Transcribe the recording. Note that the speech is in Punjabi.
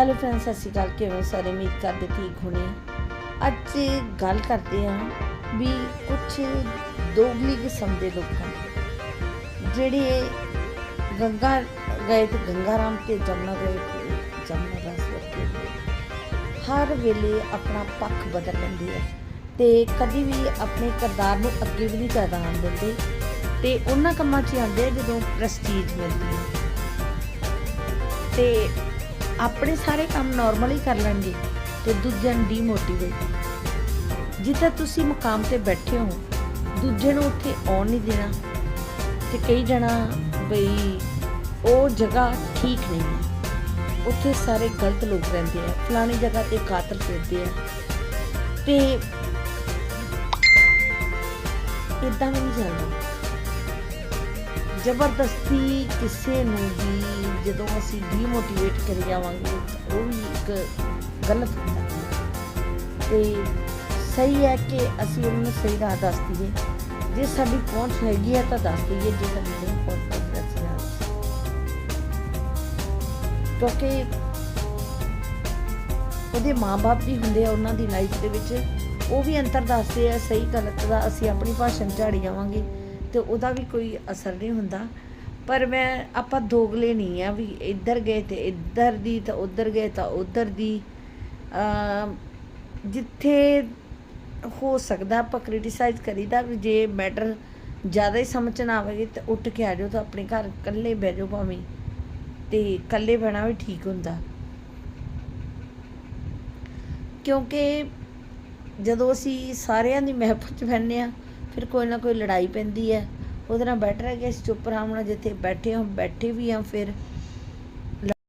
ਹੈਲੋ ਫਰੈਂਡਸ ਸਤਿ ਸ਼੍ਰੀ ਅਕਾਲ। ਕਿਵੇਂ ਹੋ ਸਾਰੇ? ਉਮੀਦ ਕਰਦੇ ਠੀਕ ਹੋਣੇ। ਅੱਜ ਗੱਲ ਕਰਦੇ ਹਾਂ ਵੀ ਕੁਝ ਦੋਗਲੀ ਕਿਸਮ ਦੇ ਲੋਕਾਂ ਜਿਹੜੇ ਗੰਗਾ ਗਏ ਤੇ ਗੰਗਾ ਰਾਮ ਤੇ ਜਮਨਾ ਗਏ ਤੇ ਜਮਨਾ ਦਾਸ ਵਰਗੇ ਹਰ ਵੇਲੇ ਆਪਣਾ ਪੱਖ ਬਦਲ ਲੈਂਦੇ ਆ ਤੇ ਕਦੀ ਵੀ ਆਪਣੇ ਕਿਰਦਾਰ ਨੂੰ ਅੱਗੇ ਵੀ ਨਹੀਂ ਜ਼ਿਆਦਾ ਆਉਣ ਦਿੰਦੇ ਤੇ ਉਹਨਾਂ ਕੰਮਾਂ 'ਚ ਹੀ ਆਉਂਦੇ ਆ ਜਦੋਂ ਪ੍ਰੈਸਟੀਜ ਮਿਲਦੀ ਹੈ ਤੇ ਆਪਣੇ ਸਾਰੇ ਕੰਮ ਨਾਰਮਲ ਹੀ ਕਰ ਲੈਣਗੇ ਤੇ ਦੂਜਿਆਂ ਨੂੰ ਡੀਮੋਟੀਵੇਟ ਜਿੱਥੇ ਤੁਸੀਂ ਮੁਕਾਮ ਤੇ ਬੈਠੇ ਹੋ ਦੂਜੇ ਨੂੰ ਉੱਥੇ ਆਉਣ ਨਹੀਂ ਦੇਣਾ ਤੇ ਕਈ ਜਣਾ ਬਈ ਉਹ ਜਗ੍ਹਾ ਠੀਕ ਨਹੀਂ ਹੈ। ਉੱਥੇ ਸਾਰੇ ਗਲਤ ਲੋਕ ਰਹਿੰਦੇ ਆ, ਫਲਾਣੀ ਜਗ੍ਹਾ ਤੇ ਕਾਤਲ ਫਿਰਦੇ ਆ। ਤੇ ਇਦਾਂ ਵੀ ਨਹੀਂ ਚੱਲਦਾ। ਜ਼ਬਰਦਸਤੀ ਕਿਸੇ ਨੂੰ ਵੀ ਜਦੋਂ ਅਸੀਂ ਡੀਮੋਟੀਵੇਟ ਕਰੀ ਜਾਵਾਂਗੇ ਉਹ ਵੀ ਇੱਕ ਗਲਤ ਹੁੰਦਾ ਹੈ। ਤੇ ਸਹੀ ਹੈ ਕਿ ਅਸੀਂ ਉਹਨੂੰ ਸਹੀ ਰਾਹ ਦੱਸ ਦਈਏ। ਜੇ ਸਾਡੀ ਪਹੁੰਚ ਹੈਗੀ ਹੈ ਤਾਂ ਦੱਸ ਦਈਏ ਜੇ ਸਾਡੀ ਨਹੀਂ ਪਹੁੰਚ ਤਾਂ ਫਿਰ ਨਾ ਕਿਉਂਕਿ ਉਹਦੇ ਮਾਪੇ ਵੀ ਹੁੰਦੇ ਆ, ਉਹਨਾਂ ਦੀ ਲਾਈਫ ਦੇ ਵਿੱਚ। ਉਹ ਵੀ ਅੰਤਰ ਦੱਸਦੇ ਆ, ਸਹੀ ਗਲਤ ਦਾ ਅਸੀਂ ਆਪਣੀ ਭਾਸ਼ਾ ਨੂੰ ਝਾੜੀ ਜਾਵਾਂਗੇ। ਤੇ ਉਹਦਾ ਵੀ ਕੋਈ ਅਸਰ ਨਹੀਂ ਹੁੰਦਾ। ਪਰ ਮੈਂ, ਆਪਾਂ ਦੋਗਲੇ ਨਹੀਂ ਆ ਵੀ ਇੱਧਰ ਗਏ ਤੇ ਇੱਧਰ ਦੀ, ਤਾਂ ਉੱਧਰ ਗਏ ਤਾਂ ਉੱਧਰ ਦੀ। ਜਿੱਥੇ ਹੋ ਸਕਦਾ ਆਪਾਂ ਕ੍ਰਿਟਿਸਾਈਜ਼ ਕਰੀਦਾ ਵੀ ਜੇ ਮੈਟਰ ਜ਼ਿਆਦਾ ਹੀ ਸਮਝ ਨਾ ਆਵੇਗੀ ਤਾਂ ਉੱਠ ਕੇ ਆ ਜਾਓ ਤਾਂ ਆਪਣੇ ਘਰ ਇਕੱਲੇ ਬਹਿ ਜਾਓ ਭਾਵੇਂ। ਤੇ ਇਕੱਲੇ ਬਹਿਣਾ ਵੀ ਠੀਕ ਹੁੰਦਾ। ਕਿਉਂਕਿ ਜਦੋਂ ਅਸੀਂ ਸਾਰਿਆਂ ਦੀ ਮਹਿਫਲ 'ਚ ਬਹਿੰਦੇ ਆ ਫਿਰ ਕੋਈ ਨਾ ਕੋਈ ਲੜਾਈ ਪੈਂਦੀ ਹੈ। ਉਹਦੇ ਨਾਲ ਬੈਟਰ ਹੈ ਕਿ ਅਸੀਂ ਚੁੱਪ ਰਹਾਂਗੇ ਜਿੱਥੇ ਬੈਠੇ ਹਾਂ, ਬੈਠੇ ਵੀ ਹਾਂ ਫਿਰ।